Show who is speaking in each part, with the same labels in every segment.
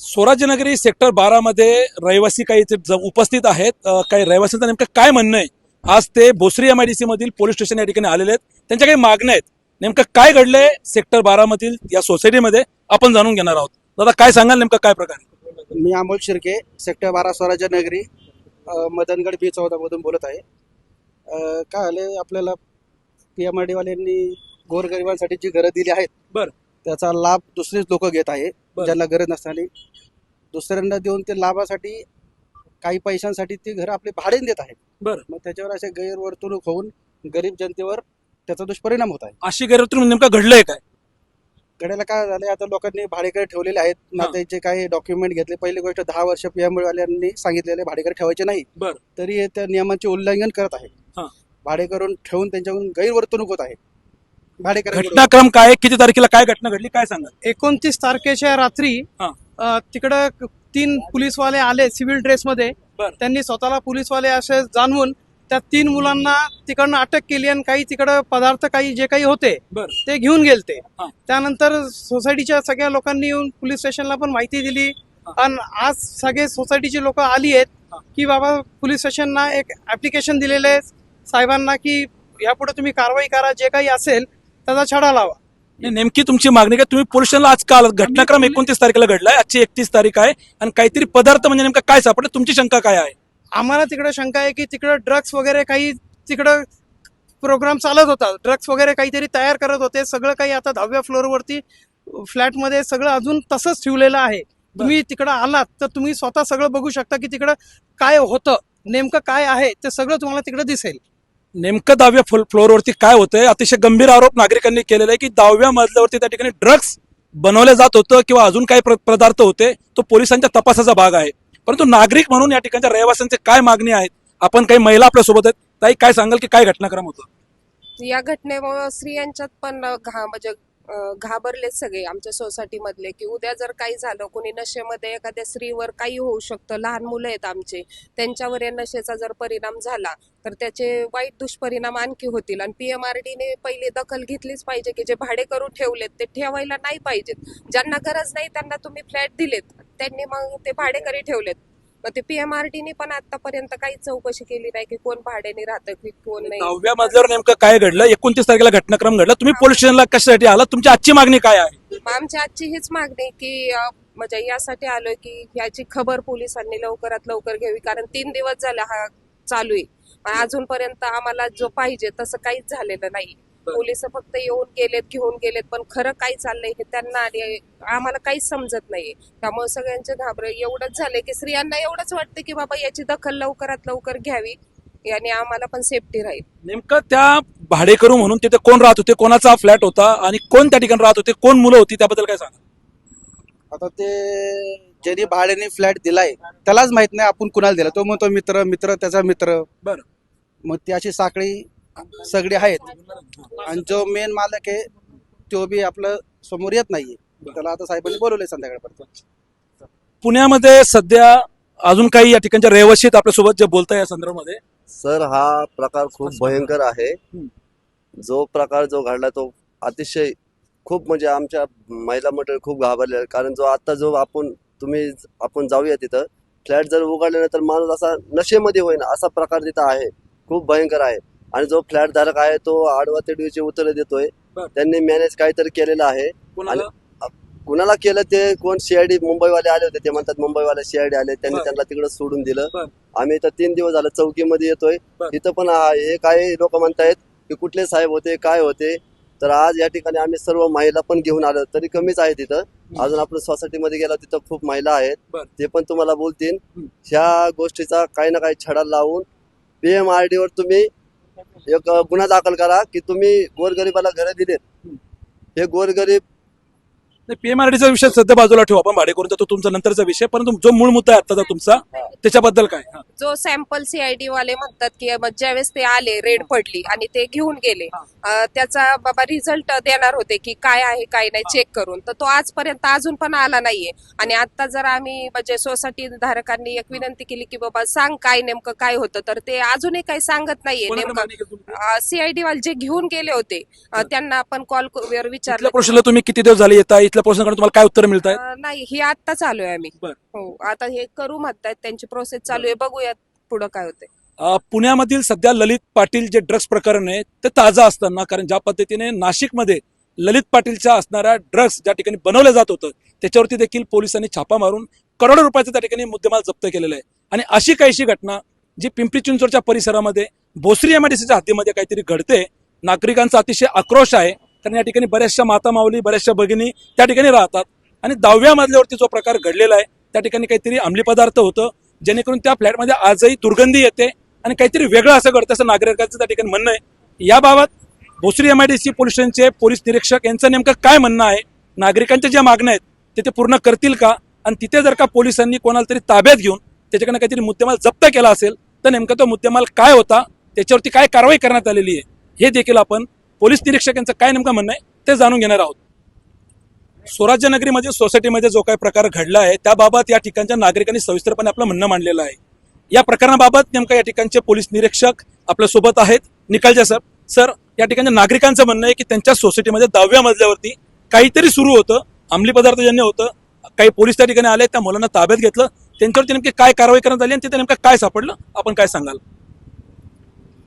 Speaker 1: स्वराज्यनगरी sector बारा मध्ये रहिवासी काही इथे उपस्थित आहेत. काही रहिवासींचं नेमकं काय म्हणणं आहे? आज ते भोसरी एमआयडीसी मधील पोलीस स्टेशन या ठिकाणी आलेले आहेत. त्यांच्या काही मागण्या आहेत. नेमकं काय घडलंय सेक्टर बारा मधील या सोसायटीमध्ये? आपण जाणून घेणार आहोत. दादा काय सांगाल नेमकं? काय प्रकार?
Speaker 2: मी अमोल शिर्के सेक्टर बारा स्वराज्य नगरी मदनगड बी चौदा मधून बोलत आहे. काय आले आपल्याला पी एम आर डीवाल्यांनी गोरगरिबांसाठी जी घरं दिली आहेत
Speaker 1: बरं.
Speaker 2: त्याचा लाभ दुसरेच लोक घेत आहे. ज्यांना गरज नसताना दुसऱ्यांना देऊन ते लाभासाठी काही पैशांसाठी ती घरं आपली भाड्याने देत आहेत.
Speaker 1: बरं.
Speaker 2: मग त्याच्यावर असे गैरवर्तणूक होऊन गरीब जनतेवर त्याचा दुष्परिणाम होत आहे.
Speaker 1: अशी गैरवर्तणूक नेमकं घडलंय काय?
Speaker 2: गड्याला काय झालंय आता लोकांनी भाडेकरी ठेवलेले आहेत. ना
Speaker 1: हा.
Speaker 2: त्यांचे काही डॉक्युमेंट घेतले पहिली गोष्ट दहा वर्ष पीएम वाल्यांनी सांगितलेले भाडेकरी ठेवायचे नाही.
Speaker 1: बरं.
Speaker 2: तरी हे त्या नियमांचे उल्लंघन करत आहे. भाडेकरून ठेवून त्यांच्याकडून गैरवर्तणूक होत आहे.
Speaker 1: घटनाक्रम काय आहे? किती तारखेला काय घटना घडली काय सांगाल
Speaker 3: एकोणतीस तारखेच्या रात्री
Speaker 1: हा.
Speaker 3: अ, तिकडं क- तीन पोलीसवाले आले सिव्हिल ड्रेसमध्ये
Speaker 1: बर.
Speaker 3: त्यांनी स्वतःला पोलीसवाले असे जाणवून त्या तीन मुलांना तिकडनं अटक केली आणि काही तिकडं पदार्थ काही जे काही होते
Speaker 1: बर.
Speaker 3: ते घेऊन गेलते
Speaker 1: हा.
Speaker 3: त्यानंतर सोसायटीच्या सगळ्या लोकांनी येऊन पोलीस स्टेशनला पण माहिती दिली. आणि आज सगळे सोसायटीचे लोक आली आहेत. की बाबा पोलीस स्टेशनना एक ऍप्लिकेशन दिलेलं आहे साहेबांना की यापुढे तुम्ही कारवाई करा जे काही असेल त्याचा छडा लावा.
Speaker 1: नाही, नेमकी तुमची मागणी काय? तुम्ही पोलीस स्टेशनला आज काल घटनाक्रम एकोणतीस तारखेला घडलाय आजची एकतीस तारीख आहे आणि काहीतरी पदार्थ म्हणजे नेमका काय सापडलं? तुमची शंका काय आहे?
Speaker 3: आम्हाला तिकडे शंका आहे की तिकडं ड्रग्स वगैरे काही तिकडं प्रोग्राम चालत होता. ड्रग्स वगैरे काहीतरी तयार करत होते सगळं काही आता दहाव्या फ्लोअरवरती फ्लॅटमध्ये सगळं अजून तसंच ठेवलेलं आहे. तुम्ही तिकडं आलात तर तुम्ही स्वतः सगळं बघू शकता की तिकडं काय होतं नेमकं काय आहे ते सगळं तुम्हाला तिकडं दिसेल.
Speaker 1: नेमकं दहाव्या फ्लो- फ्लोअरवरती काय होतंय? अतिशय गंभीर आरोप नागरिकांनी केलेला आहे की दहाव्या मजल्यावरती त्या ठिकाणी ड्रग्ज बनवलं जात होतं किंवा अजून काही पदार्थ होते तो पोलिसांच्या तपासाचा भाग आहे. परंतु नागरिक म्हणून या ठिकाणच्या रहिवाशांचे काय मागणी आहेत? आपण काही महिला आपल्यासोबत आहेत ताई काय सांगाल की काय घटनाक्रम होतं?
Speaker 4: या घटनेमुळे स्त्रियांच्यात पण घा म्हणजे घाबरलेत घाबरले सगळे आमच्या सोसायटीमधले की उद्या जर काही झालं कोणी नशेमध्ये एखाद्या स्त्रीवर काही होऊ शकतं लहान मुलं आहेत आमचे त्यांच्यावर या नशेचा जर परिणाम झाला तर त्याचे वाईट दुष्परिणाम आणखी होतील. आणि पीएमआरडीने पहिली दखल घेतलीच पाहिजे की जे भाडे करून ठेवलेत ते ठेवायला नाही पाहिजेत. ज्यांना गरज नाही त्यांना तुम्ही फ्लॅट दिलेत. त्यांनी मग ते भाडेकरी ठेवलेत. मग ते पीएमआरडीने पण आतापर्यंत काही चौकशी केली नाही की कोण भाड्याने राहतं की कोण नाही.
Speaker 1: दहाव्या मजल्यावर नेमकं काय घडलं? एकोणतीस तारखेला घटनाक्रम घडला. तुम्ही पोलीस स्टेशनला कशासाठी आला तुमची आजची मागणी काय आहे?
Speaker 4: मग आमची आजची हीच मागणी आहे की अं, म्हणजे यासाठी आलोय की याची खबर पोलिसांनी लवकरात लवकर घ्यावी. कारण तीन दिवस झाले हा चालू आहे. पण अजूनपर्यंत आम्हाला जो पाहिजे तसं काहीच झालेलं नाही. पोलीस फक्त येऊन गेलेत घेऊन गेलेत पण खरं काय चाललंय हे त्यांना आणि आम्हाला काहीच समजत नाहीये. त्यामुळे सगळ्यांचे घाबरे. एवढंच झाले की स्त्रियांना एवढंच वाटतं की बाबा याची दखल लवकरात लवकर घ्यावी याने आम्हाला पण सेफ्टी राहील.
Speaker 1: नेमकं त्या भाडेकरू म्हणून तिथे कोण राहत होते? कोणाचा फ्लॅट होता? आणि कोण त्या ठिकाणी राहत होते? कोण मुलं होती? त्याबद्दल काय सांगा?
Speaker 2: आता ते ज्यांनी भाड्याने फ्लॅट दिलाय त्यालाच माहीत नाही आपण कुणाला दिला. तो म्हणतो मित्र मित्र त्याचा मित्र.
Speaker 1: बरं.
Speaker 2: मग ती अशी साखळी सगळी आहेत. आणि जो मेन मालक आहे तो बी आपलं समोर येत नाहीये. त्याला आता साहेबांनी बोलवलंय संध्याकाळपर्यंत.
Speaker 1: पुण्यामध्ये सध्या अजून काही या ठिकाणच्या रहिवाशी आहेत आपल्यासोबत जे बोलताय या संदर्भामध्ये?
Speaker 5: सर हा प्रकार खूप. भयंकर आहे. जो प्रकार जो घडला तो अतिशय खूप म्हणजे आमच्या महिला मंडळ खूप घाबरले. कारण जो आता जो आपण तुम्ही आपण जाऊया तिथं फ्लॅट जर उघडल्यानंतर माणूस असा नशेमध्ये होईन असा प्रकार तिथं आहे. खूप भयंकर आहे. आणि जो फ्लॅट धारक आहे तो आडवा तिडवीची उत्तरं देतोय.
Speaker 1: बर.
Speaker 5: त्यांनी मॅनेज काहीतरी केलेलं आहे.
Speaker 1: कोणाला?
Speaker 5: कुणाला केलं ते? कोण सीआयडी मुंबईवाले आले होते ते म्हणतात मुंबईवाले सीआयडी आले. त्यांनी
Speaker 1: बर.
Speaker 5: त्यांना तिकडे सोडून दिलं.
Speaker 1: बर.
Speaker 5: आम्ही इथं तीन दिवस झालं चौकीमध्ये येतोय.
Speaker 1: बर.
Speaker 5: तिथं पण हे काही लोक म्हणतायत की कुठले साहेब होते काय होते? तर आज या ठिकाणी आम्ही सर्व महिला पण घेऊन आलो. तरी कमीच आहे तिथं. अजून आपण सोसायटीमध्ये गेलो तिथं खूप महिला आहेत.
Speaker 1: बर.
Speaker 5: ते पण तुम्हाला बोलतील. ह्या गोष्टीचा काही ना काही छडा लावून पीएमआरडी वर तुम्ही एक गुन्हा दाखल करा की तुम्ही गोरगरिबाला घरं दिलेत. हे गोरगरीब
Speaker 1: पीएमआरडीचा विषय सध्या बाजूला ठेवू आपण भाडेकरूचा तो तुमचा नंतरचा विषय. परंतु जो मूळ मुद्दा आहे आताचा तुमचा त्याच्याबद्दल काय? हा.
Speaker 4: जो सॅम्पल सीआयडी वाले म्हणतात की मग ज्यावेळेस ते आले रेड पडली आणि ते घेऊन गेले. अं, त्याचा बाबा रिझल्ट देणार होते की काय आहे काय नाही चेक करून. तर तो आजपर्यंत अजून पण आला नाहीये. आणि आता जर आम्ही म्हणजे सोसायटी धारकांनी एक विनंती केली की बाबा सांग काय नेमकं काय होतं तर ते अजूनही काही सांगत नाहीये.
Speaker 1: कोणाकडे
Speaker 4: नेमकं
Speaker 1: मागणी केली तुम्ही?
Speaker 4: सीआयडी वाले जे घेऊन गेले होते अं, त्यांना आपण कॉल
Speaker 1: इथल्या
Speaker 4: विचारलं.
Speaker 1: तुम्ही किती दिवस झाले येता इथल्या तिथल्या पोलिसांकडून तुम्हाला काय उत्तर मिळत आहेत
Speaker 4: अं, नाही ही आत्ता चालू आहे आम्ही.
Speaker 1: बर.
Speaker 4: हो आता हे करू म्हणतायत त्यांची प्रोसेस चालू आहे. बघूयात पुढं काय होते
Speaker 1: अ, पुण्यामधील सध्या ललित पाटील जे ड्रग्ज प्रकरण आहे ते ताजं असताना कारण ज्या पद्धतीने नाशिकमध्ये ललित पाटीलच्या असणाऱ्या ड्रग्ज ज्या ठिकाणी बनवलं जात होतं त्याच्यावरती देखील पोलिसांनी छापा मारून करोडो रुपयाचा त्या ठिकाणी मुद्देमाल जप्त केलेला आहे. आणि अशी काहीशी घटना जी पिंपरी चिंचवडच्या परिसरामध्ये भोसरी एमआयडीसीच्या हद्दीमध्ये काहीतरी घडते नागरिकांचा अतिशय आक्रोश आहे. कारण या ठिकाणी बऱ्याचशा माता माऊली बऱ्याचशा भगिनी त्या ठिकाणी राहतात. आणि दहाव्या मजल्यावरती जो प्रकार घडलेला आहे त्या ठिकाणी काहीतरी अंमली पदार्थ होतं जेणेकरून त्या फ्लॅटमध्ये आजही दुर्गंधी येते आणि काहीतरी वेगळं असं घडतं असं नागरिकांचं त्या ठिकाणी म्हणणं आहे. याबाबत Bhosari M I D police स्टेशनचे पोलीस निरीक्षक यांचं नेमकं काय म्हणणं आहे? नागरिकांच्या ज्या मागण्या आहेत ते ते पूर्ण करतील का? आणि तिथे जर का पोलिसांनी कोणाला तरी ताब्यात घेऊन त्याच्याकडनं काहीतरी मुद्देमाल जप्त केला असेल तर नेमका तो मुद्देमाल काय होता? त्याच्यावरती काय कारवाई करण्यात आलेली आहे? हे देखील आपण पोलीस निरीक्षक यांचं काय नेमकं म्हणणं आहे ते जाणून घेणार आहोत. स्वराज्यनगरीमध्ये सोसायटीमध्ये जो काही प्रकार घडला आहे त्याबाबत या ठिकाणच्या नागरिकांनी सविस्तरपणे आपलं म्हणणं मांडलेलं आहे. या प्रकरणाबाबत नेमका या ठिकाणचे पोलीस निरीक्षक आपल्यासोबत आहेत. निकालचे सर सर या ठिकाणच्या नागरिकांचं म्हणणं आहे की त्यांच्या सोसायटीमध्ये दहाव्या मजल्यावरती काहीतरी सुरू होतं. अंमली पदार्थजन्य होतं काही पोलीस त्या ठिकाणी आले त्या मुलांना ताब्यात घेतलं. त्यांच्यावरती नेमकी काय कारवाई करण्यात आली आणि तिथे नेमकं काय सापडलं आपण काय सांगाल?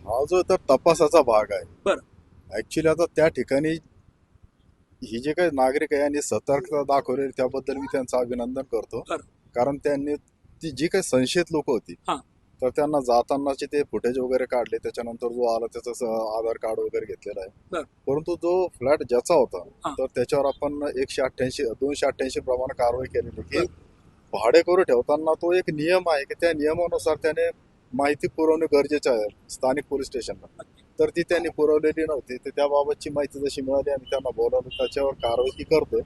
Speaker 6: हा जो तर तपासाचा भाग आहे
Speaker 1: बरं.
Speaker 6: ऍक्च्युली आता त्या ठिकाणी ही जे काही नागरिक आहे यांनी सतर्कता दाखवली त्याबद्दल मी त्यांचं अभिनंदन करतो. कारण त्यांनी ती जी काही संशयित लोक होती. तर त्यांना जातानाचे ते फुटेज वगैरे काढले त्याच्यानंतर जो आला त्याचं आधार कार्ड वगैरे घेतलेला आहे. परंतु जो फ्लॅट ज्याचा होता. तर त्याच्यावर आपण एकशे अठ्ठ्याऐंशी दोनशे अठ्ठ्याऐंशी प्रमाणे कारवाई केलेली की भाडेकरू ठेवताना तो एक नियम आहे की त्या नियमानुसार त्याने माहिती पुरवणे गरजेचे आहे स्थानिक पोलीस स्टेशनला तर ती त्यांनी पुरवलेली नव्हती. तर त्याबाबतची माहिती जशी मिळाली आम्ही त्यांना बोलावलं त्याच्यावर कारवाई करतोय.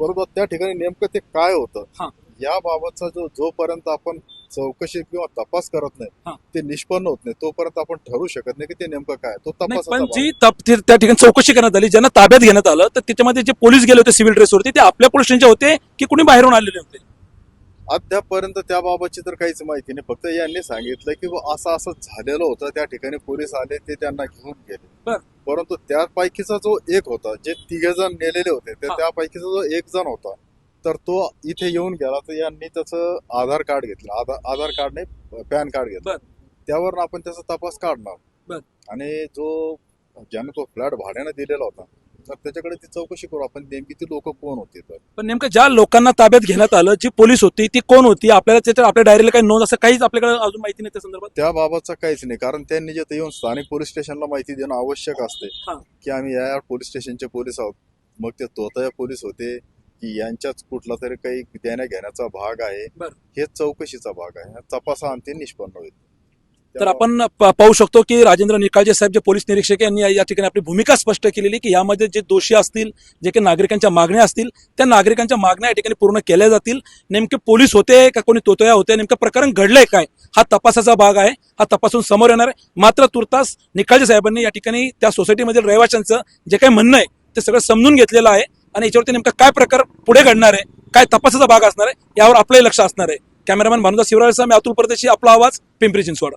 Speaker 6: परंतु त्या ठिकाणी नेमकं ते काय. होतं? याबाबतचा जो जोपर्यंत आपण चौकशी किंवा तपास करत. नाही ते निष्पन्न होत नाही. तोपर्यंत आपण ठरवू शकत नाही की ते नेमकं काय तो
Speaker 1: नाही
Speaker 6: तपासाचा
Speaker 1: पण जी त्या ठिकाणी चौकशी करण्यात आली ज्यांना ताब्यात घेण्यात आलं तर त्याच्यामध्ये जे पोलीस गेले होते सिव्हिल ड्रेसवरती ते आपल्या पोलीस स्टेशनचे होते की कुणी बाहेरून आलेले होते?
Speaker 6: अद्यापपर्यंत त्याबाबतची तर काहीच माहिती नाही फक्त यांनी सांगितलं की असं असं झालेलं होतं त्या ठिकाणी पोलीस आले ते त्यांना घेऊन गेले. परंतु त्यापैकीचा जो एक होता जे तिघे जण नेलेले होते तर
Speaker 1: हा.
Speaker 6: त्यापैकीचा जो एक जण होता तर तो इथे येऊन गेला तर यांनी त्याचं आधार कार्ड घेतलं आधार आधार कार्ड नाही पॅन कार्ड घेतलं. त्यावर आपण त्याचा तपास काढणार. आणि जो ज्याने तो फ्लॅट भाड्यानं दिलेला होता तर त्याच्याकडे ती चौकशी करू. आपण नेमकी ती लोक कोण होती तर?
Speaker 1: पण नेमकं ज्या लोकांना ताब्यात घेण्यात आलं जी पोलीस होती ती कोण होती? आपल्याला त्याच्या आपल्या डायरीला काही नोंद असं काहीच आपल्याकडे अजून माहिती नाही त्या संदर्भात.
Speaker 6: त्याबाबतचं काहीच नाही. कारण त्यांनी जे येऊन स्थानिक पोलीस स्टेशनला माहिती देणं आवश्यक असते.
Speaker 1: हा.
Speaker 6: की आम्ही या या पोलीस स्टेशनचे पोलीस आहोत. मग ते तोतया पोलीस होते की यांच्याच कुठला तरी काही देण्या घेण्याचा भाग आहे.
Speaker 1: बरं.
Speaker 6: हेच चौकशीचा भाग आहे. तपासा अंतिम निष्पन्न होईल.
Speaker 1: तर आपण पाहू शकतो की राजेंद्र निकाळजे साहेब जे पोलीस निरीक्षक यांनी या- ठिकाणी आपली भूमिका स्पष्ट केलेली की यामध्ये जे दोषी असतील जे काही नागरिकांच्या मागण्या असतील त्या नागरिकांच्या मागण्या या ठिकाणी पूर्ण केल्या जातील. नेमके पोलीस होते का कोणी तोतया होते नेमकं प्रकरण घडलंय काय हा तपासाचा भाग आहे हा तपासून समोर येणार आहे. मात्र तुर्तास निकाळजे साहेबांनी या ठिकाणी त्या सोसायटीमधील रहिवाशांचं जे काही म्हणणं आहे ते सगळं समजून घेतलेलं आहे आणि याच्यावरती नेमका काय प्रकार पुढे घडणार आहे काय तपासाचा भाग असणार आहे यावर आपलंही लक्ष असणार आहे. कॅमेरामॅन भानुदास शिवराळचा मी अतुल परदेशी आपला आवाज पिंपरी चिंचवड.